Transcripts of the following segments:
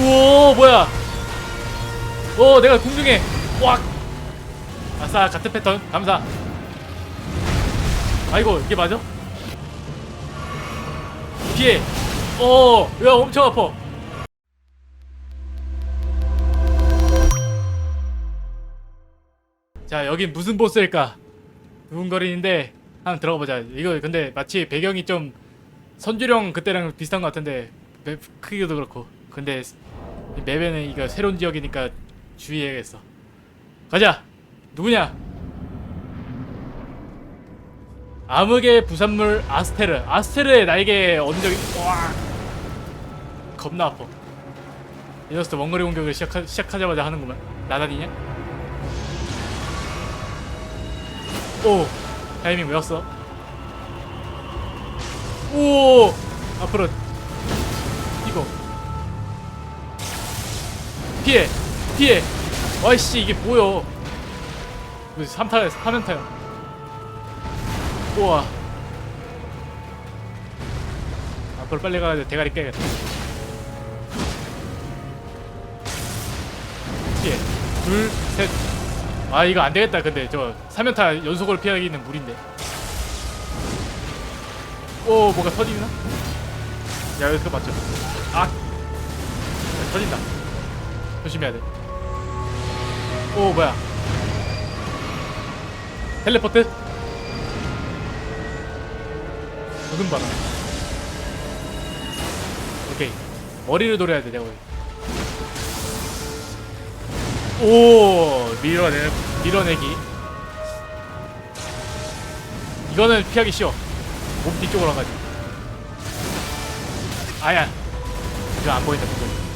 우와 뭐야? 오 내가 궁중에 꽉! 아싸 같은 패턴. 감사. 아이고 이게 맞아? 피해. 오야 엄청 아파. 자 여긴 무슨 보스일까? 두근거리는데 한번 들어가 보자. 이거 근데 마치 배경이 좀 선주령 그때랑 비슷한 것 같은데 맵 크기도 그렇고. 근데 이 맵에는 이거 새로운 지역이니까 주의해야겠어. 가자. 누구냐? 암흑의 부산물 아스테르. 아스테르의 날개 적이 와! 겁나 아파. 이 녀석도 원거리 공격을 시작하, 시작하자마자 하는구만. 나다니냐? 오! 타이밍 왜였어. 오! 앞으로 피해 피해. 와이씨 이게 뭐여? 무슨 3타 3연타야. 우와. 앞으로 빨리 가야 돼. 대가리 깨야겠다. 피해. 둘셋아 이거 안되겠다. 근데 저 3연타 연속으로 피하기는 무리인데. 오 뭐가 터지나? 야 이거 맞죠? 아. 야, 터진다 조심해야 돼 오 뭐야? 텔레포트? 무슨 바람 오케이. 머리를 돼 내가 보기. 오 밀어내 밀어내기. 이거는 피하기 쉬워. 몸 뒤쪽으로 와가지고 아야. 이거 안 보인다 그거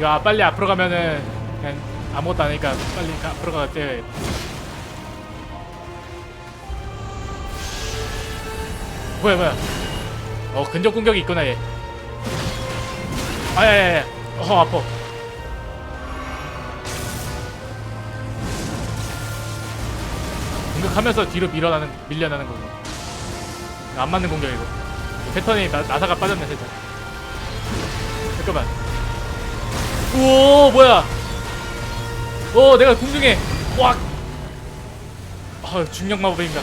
이거 아, 빨리 앞으로 가면은 그냥 아무것도 안 하니까 빨리 가- 앞으로 가야 돼. 뭐야 뭐야? 어 근접 공격이 있구나 얘. 아야야야. 어 아파. 공격하면서 뒤로 밀어나는 밀려나는 거고 안 맞는 공격이고. 패턴이 나, 나사가 빠졌네 살짝. 잠깐만 우와 뭐야? 오 내가 궁중에 꽉. 아, 중력 마법인가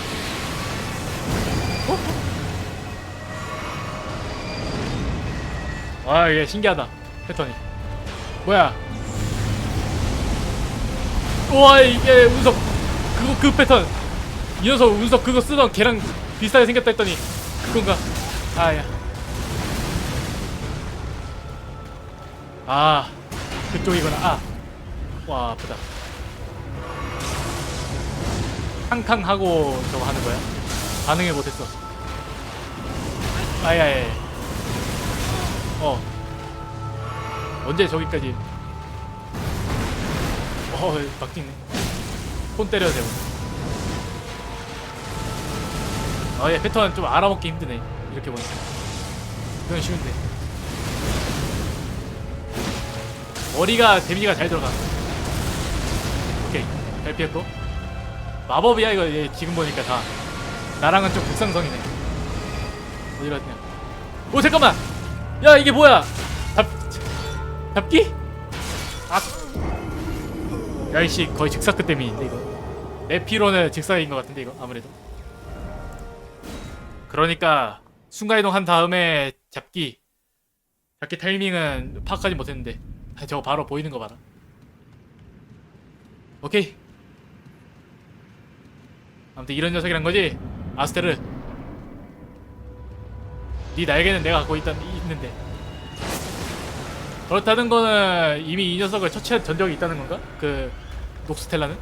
아 이게 신기하다. 패턴이. 뭐야? 우와 이게 운석. 그거 그 패턴. 이 녀석 운석 그거 쓰던 걔랑 비슷하게 생겼다 했더니 그건가? 아야. 아 그쪽이구나. 아 와 아프다. 캉캉 하고 저거 하는 거야? 반응을 못했어. 아야야 어. 언제 저기까지? 어 바뀌네. 폰 때려야 되고. 아얘 패턴 좀 알아먹기 힘드네. 이렇게 보니까. 이건 쉬운데 머리가 데미지가 잘 들어가. 오케이. 잘 피했고. 마법이야 이거. 얘 지금 보니까 다. 나랑은 좀 극상성이네. 어디 갔냐? 오 잠깐만! 야 이게 뭐야? 잡 잡기? 아. 야이씨 거의 직사크 때문인데 이거. 내 피로는 직사인 것 같은데 이거 아무래도. 그러니까 순간이동 한 다음에 잡기. 잡기 타이밍은 파악하지 못했는데. 아, 저거 바로 보이는 거 봐라. 오케이. 아무튼 이런 녀석이란 거지? 아스테르 네 날개는 내가 갖고 있다, 있는데. 그렇다는 거는 이미 이 녀석을 처치한 전적이 있다는 건가? 그 녹스텔라는?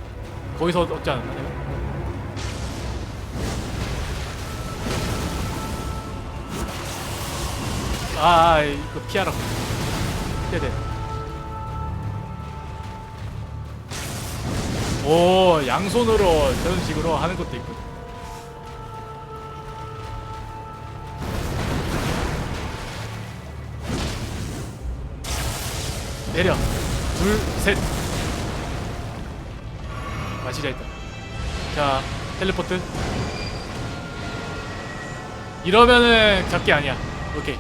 거기서 얻지 않았나 내가? 아, 아 이거 피하라 네네 오 양손으로 저런 식으로 하는 것도 있고 내려. 둘셋. 마시자 일단. 자 텔레포트. 이러면은 잡기 아니야. 오케이.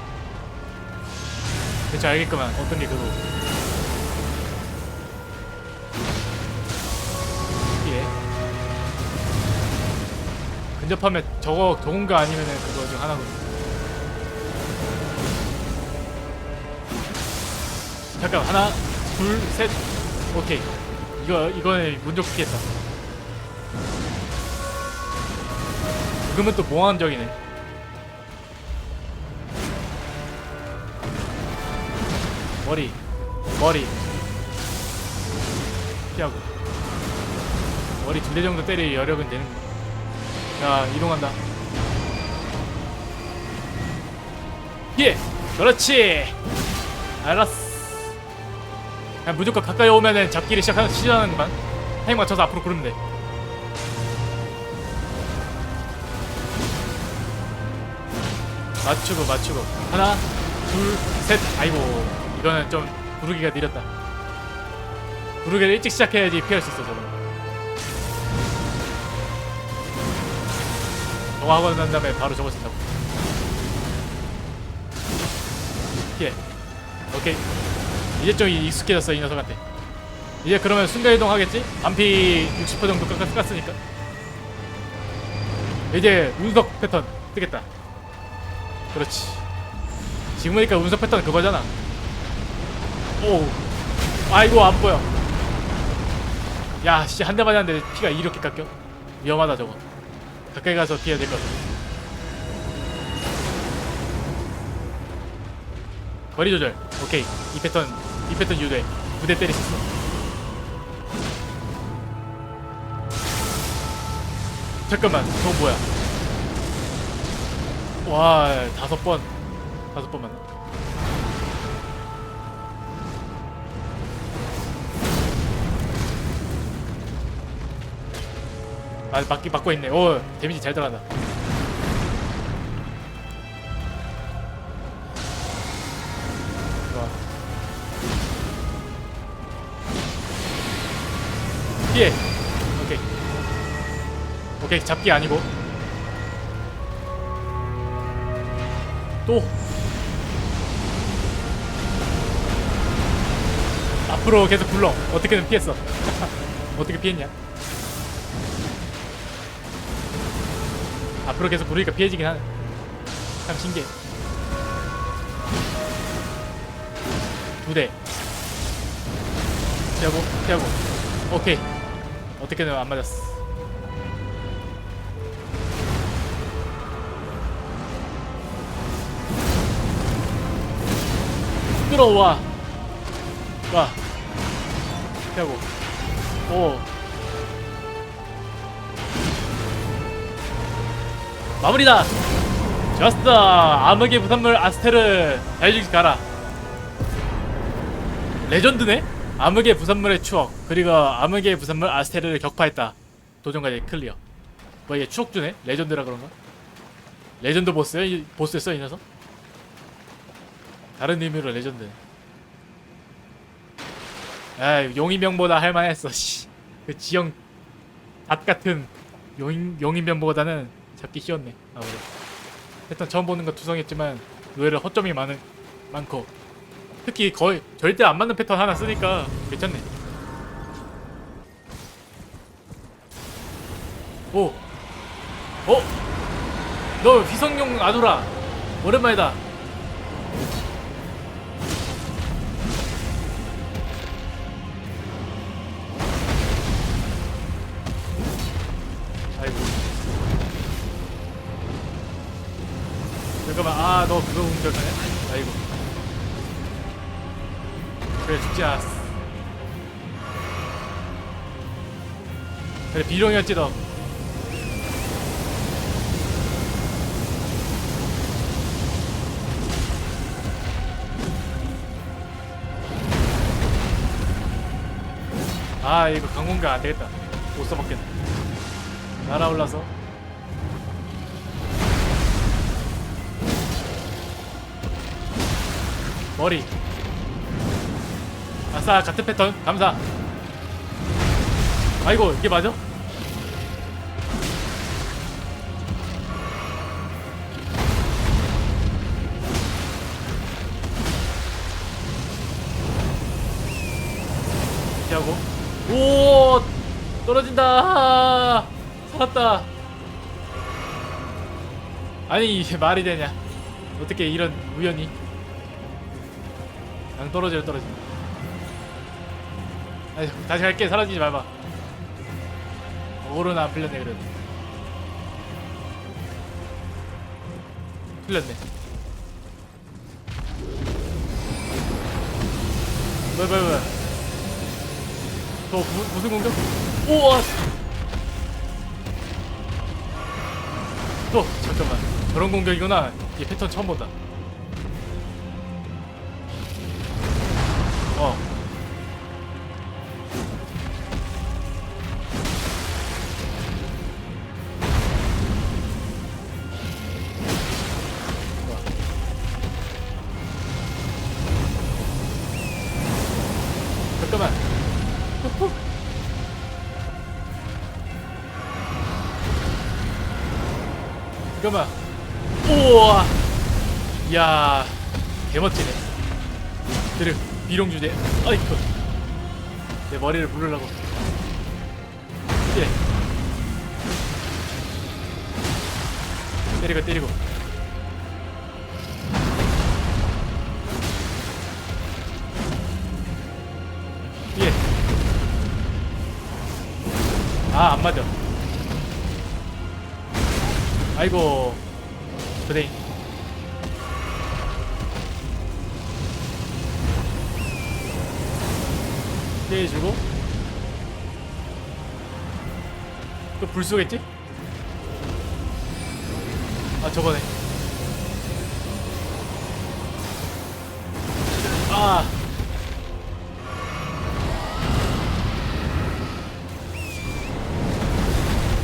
대충 알겠구만. 어떤 게 그거 근접하면 저거 저건가 아니면은 그거 중 하나군 잠깐 하나 둘 셋. 오케이. 이거 이거는 문적 피했다. 그러면 또 몽환적이네. 머리 머리. 피하고. 머리 두 대 정도 때릴 여력은 되는 자 이동한다. 예 그렇지. 알았어. 그냥 무조건 가까이 오면은 잡기를 시작하는 시작하는구만. 타임 맞춰서 앞으로 구르면 돼. 맞추고 맞추고. 하나 둘셋. 아이고 이거는 좀 부르기가 느렸다. 부르기를 일찍 시작해야지 피할 수 있어 저거 저거 하고 난 다음에 바로 저거 쓴다고 피해 오케이. 이제 좀 익숙해졌어 이 녀석한테. 이제 그러면 순간이동 하겠지? 반피 60% 정도 깎, 깎았으니까. 이제 운석 패턴 뜨겠다. 그렇지. 지금 보니까 운석 패턴 그거잖아. 오 아이고 안 보여. 야씨 한대 맞았는데 피가 이렇게 깎여? 위험하다 저거 가까이 가서 피해야 될 것 같아 거리 조절. 오케이. 이 패턴 이 패턴 유대 무대 있어. 잠깐만. 저거 뭐야? 와 다섯 번. 다섯 번 맞나 아 맞기 맞고 있네. 오 데미지 잘 들어간다. 좋아. 피해. 오케이. 오케이 잡기 아니고. 또. 앞으로 계속 굴러. 어떻게든 피했어. 어떻게 피했냐 앞으로 계속 구르니까 피해지긴 하네. 참 신기해. 두대. 피하고 피하고. 오케이. 어떻게든 안 맞았어. 끌어와. 와. 피하고. 오 마무리다. 좋았어 암흑의 부산물 아스테르. 달리기 가라. 레전드네? 암흑의 부산물의 추억 그리고 암흑의 부산물 아스테르를 격파했다. 도전까지 클리어. 뭐 이게 추억 주네? 레전드라 그런가? 레전드 보스야 이 보스였어 이 녀석? 다른 의미로 레전드. 아 용인병보다 할만했어 씨 그 지형 밭 같은 용 용인병보다는 잡기 쉬웠네 아무래도. 일단 처음 보는 거 투성했지만 의외로 허점이 많은 많고. 특히 거의 절대 안 맞는 패턴 하나 쓰니까 괜찮네. 오. 어? 너 휘성용 아두라. 오랜만이다 공격하네 아이고. 그래 죽지 않았어. 그래 비룡이었지 너 아 이거 강공격 안되겠다. 못 써먹겠네. 날아올라서 머리. 아싸 같은 패턴. 감사. 아이고 이게 맞아? 피하고. 오 떨어진다. 살았다. 아니 이게 말이 되냐. 어떻게 이런 우연히. 그냥 떨어져 떨어진다 아니, 다시 갈게. 사라지지 말마. 오로는 안 풀렸네 그래도. 풀렸네. 뭐야 뭐야 뭐야. 저 무, 무슨 공격? 우와 어 잠깐만. 저런 공격이구나. 이 패턴 처음 본다 잠깐만. 우와. 이야 개멋지네. 그래 비룡주제 아이쿠. 내 머리를 부르려고. 예. 때리고 때리고. 예. 아, 안 맞아. 아이고. 그래. 피해주고. 또 불 쏘겠지? 아, 저거네. 아.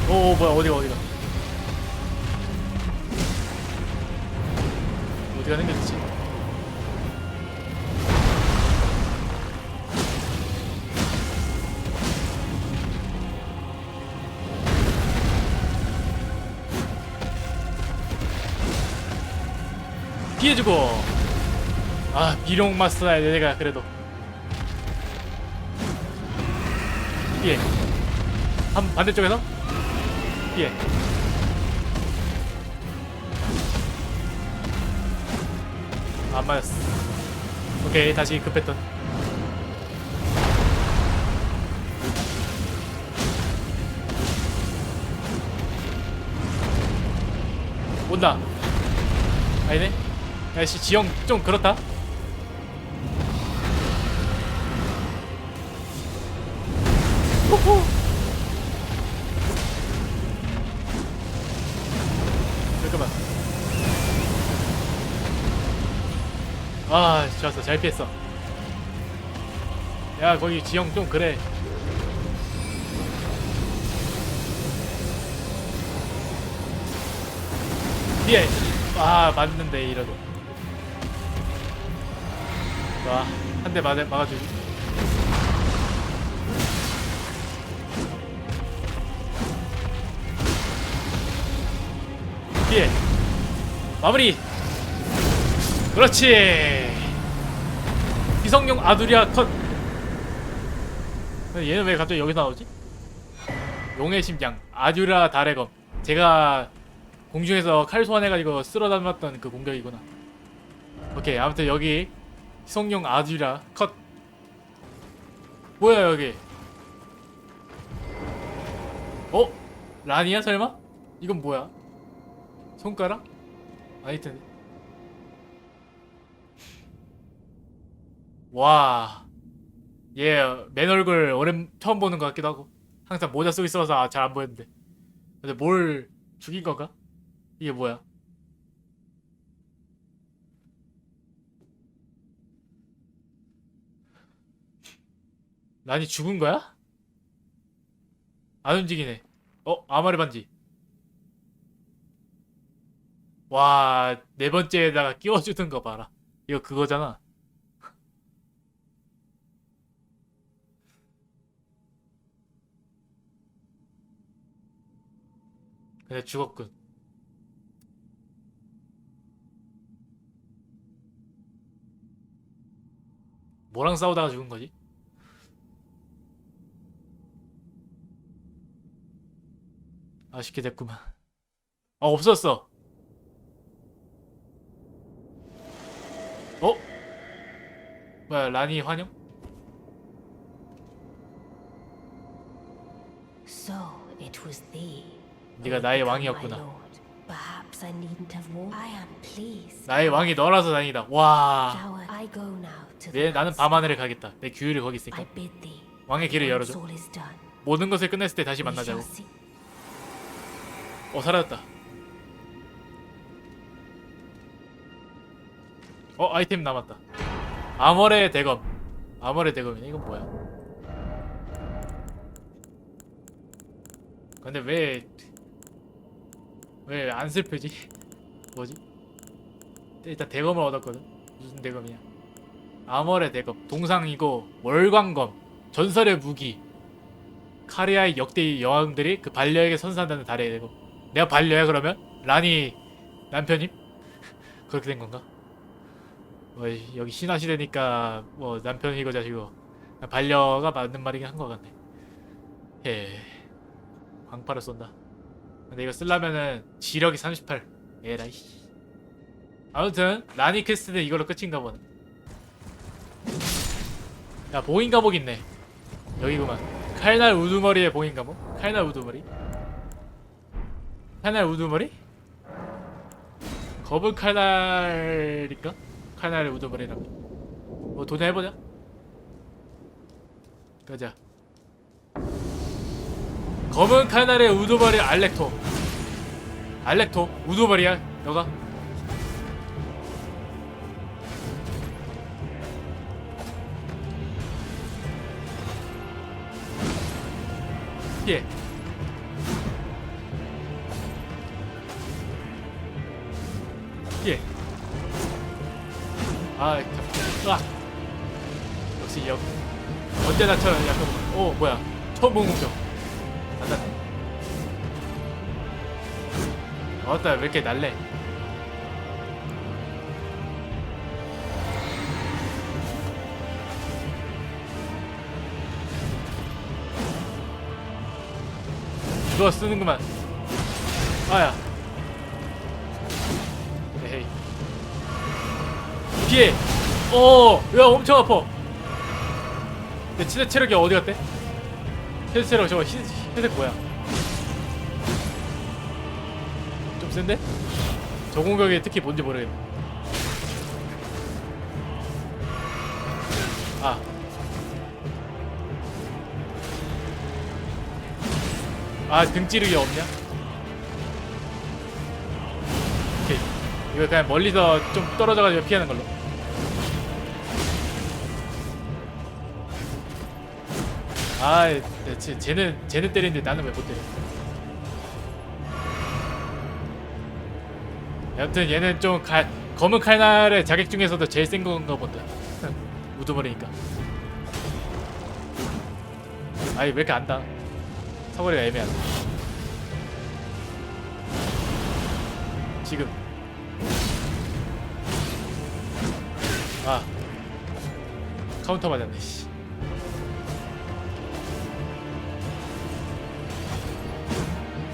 오, 오 뭐야 어디가 어디가 어디가 생겼지. 피해주고. 아 비룡 마스터야 내가 그래도. 피해 한 반대쪽에서? 예. 안 맞았어. 오케이, 다시 급했던. 온다. 아니네. 야씨 지형 좀 그렇다. 호호. 좋았어. 잘 피했어. 야, 거기 지형 좀 그래. 피해. 아, 맞는데 이러도. 와, 한 대 맞아 막아주고. 피해. 마무리. 그렇지. 기성용 아두리아 컷. 얘는 왜 갑자기 여기서 나오지? 용의 심장 아듀라 다레검. 제가 공중에서 칼 소환해가지고 쓸어 담았던 그 공격이구나. 오케이 아무튼 여기 기성용 아듀라 컷. 뭐야 여기? 어? 라니야 설마? 이건 뭐야? 손가락? 텐데. 와. 얘, 맨 얼굴 오랜, 처음 보는 것 같기도 하고. 항상 모자 쓰고 있어서 잘 안 보였는데. 근데 뭘 죽인 건가? 이게 뭐야? 난이 죽은 거야? 안 움직이네. 어, 아마리 반지. 와, 네 번째에다가 끼워주는 거 봐라. 이거 그거잖아. 근데 죽었군. 뭐랑 싸우다가 죽은 거지? 아쉽게 됐구만. 아 없었어. 어? 뭐야 라니 환영? So it was thee. 네가 나의 왕이었구나. 나의 왕이 너라서 다행이다. 와. 내 나는. 밤하늘에 가겠다. 내 규율이 거기 있으니까. 왕의 길을 열어줘. 모든 것을 끝냈을 때 다시 만나자고. 어 사라졌다. 어 아이템 남았다. 아머레 대검. 아머레 대검이네. 이건 뭐야? 근데 왜 왜 안 슬프지? 뭐지? 일단 대검을 얻었거든. 무슨 대검이야? 아머레 대검. 동상이고 월광검. 전설의 무기. 카리아의 역대 여왕들이 그 반려에게 선사한다는 달의 대검. 내가 반려야 그러면? 라니 남편임? 그렇게 된 건가? 뭐 여기 신화 시대니까 뭐 남편이고 자식이고 반려가 맞는 말이긴 한 것 같네. 예. 광파를 쏜다. 근데 이거 쓰려면은 지력이 38. 에라이. 아무튼 라니 퀘스트는 이걸로 끝인가 보네. 야 봉인 감옥 있네. 여기구만. 칼날 우두머리의 봉인 감옥. 칼날 우두머리. 칼날 우두머리? 검은 칼날일까? 칼날의 우두머리라면 뭐 도전해보자 가자 검은 칼날의 우두머리 알렉토 알렉토 우두머리야 너가 피해 예. 아, 으악. 역시 역. 언제나 저 약간 오 뭐야 처음 본 공격. 안 났네. 어따 왜 이렇게 날래? 이거 쓰는구만. 아야. 에헤이. 피해. 오, 야 엄청 아파. 내 치대 체력이 어디 갔대? 치대 체력 저거 흰 흰색 뭐야? 좀 센데? 저 공격이 특히 뭔지 모르겠네. 아. 아, 등 찌르기 없냐? 오케이. 이거 그냥 멀리서 좀 떨어져가지고 피하는 걸로. 아, 네, 쟤, 쟤는 쟤는 때리는데 나는 왜 못 때려? 여튼 얘는 좀 가, 검은 칼날의 자객 중에서도 제일 센 건가 본다. 우두머리니까. 아이 왜 이렇게 안다? 사거리가 애매하다. 지금. 아 카운터 맞았네. 씨.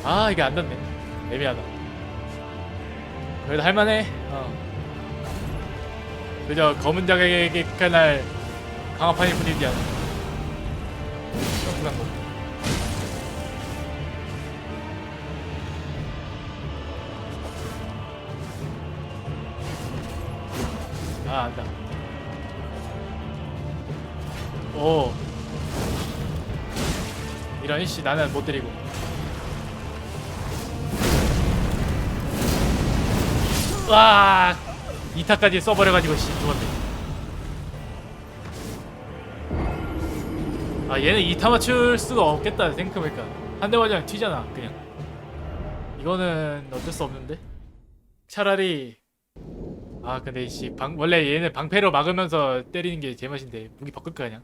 아 이게 안 닿네. 애매하다. 그래도 할만해. 어. 그저 검은 자객의 칼날 강화판일 뿐이지 않아. 거. 아 안다. 오. 이런 씨 나는 못 때리고. 와. 2타까지 써버려가지고 씨 죽었네. 아 얘는 2타 맞출 수가 없겠다 생각해보니까 한 대 맞으면 튀잖아 그냥 이거는 어쩔 수 없는데 차라리 아 근데 씨 방, 원래 얘는 방패로 막으면서 때리는 게 제맛인데 무기 바꿀까 그냥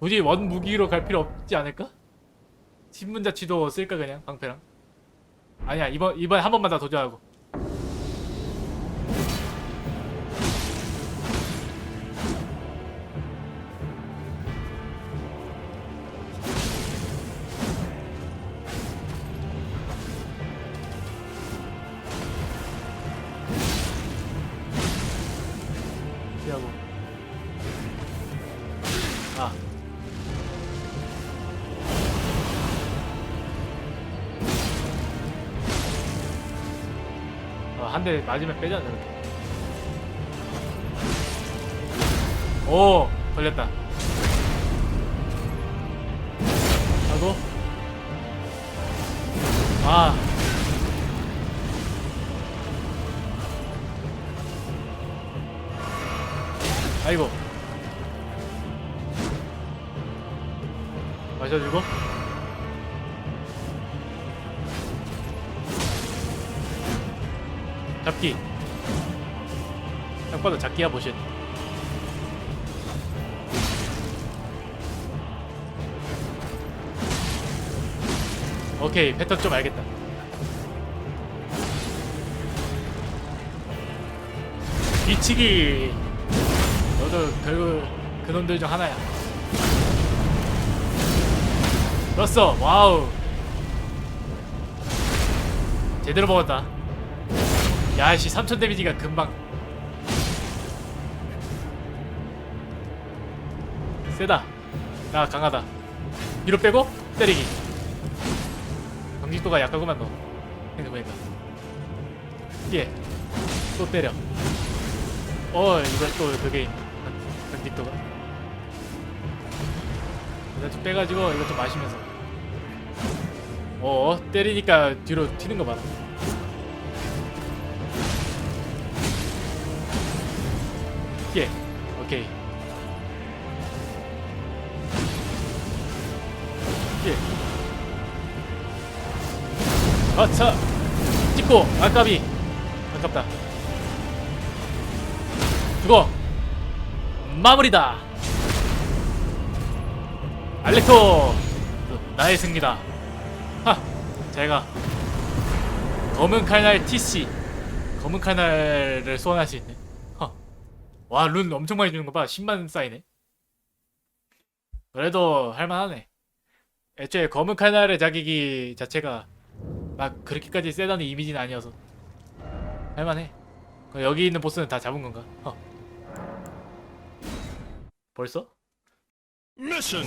굳이 원 무기로 갈 필요 없지 않을까? 신문자치도 쓸까 그냥 방패랑 아니야 이번 이번 한 번만 더 도전하고 한 대 맞으면 빼잖아. 이렇게 오 걸렸다. 하고. 아. 아이고. 마셔주고 잡기. 딱 봐도 잡기야 보신. 오케이 패턴 좀 알겠다. 뒤치기. 너도 결국 그놈들 중 하나야. 넣었어. 와우. 제대로 먹었다 야씨 3000 데미지가 금방. 세다. 나 강하다. 뒤로 빼고 때리기. 경직도가 약하구만 너. 생각해보니까. 예. 또 때려. 어 이거 또 그게 경직도가. 일단 좀 빼가지고 이거 좀 마시면서. 어 때리니까 뒤로 튀는 거 봐 예. 오케이. 예. 아차. 찍고 아까비. 아깝다. 죽어. 마무리다. 알렉토. 나의 승리다. 하. 제가. 검은 칼날 TC 검은 칼날을 소환할 수 있네 와 룬 엄청 많이 주는 거 봐 10만 쌓이네 그래도 할만하네 애초에 검은 칼날의 자기기 자체가 막 그렇게까지 세다는 이미지는 아니어서 할만해 여기 있는 보스는 다 잡은 건가? 허. 벌써? Mission.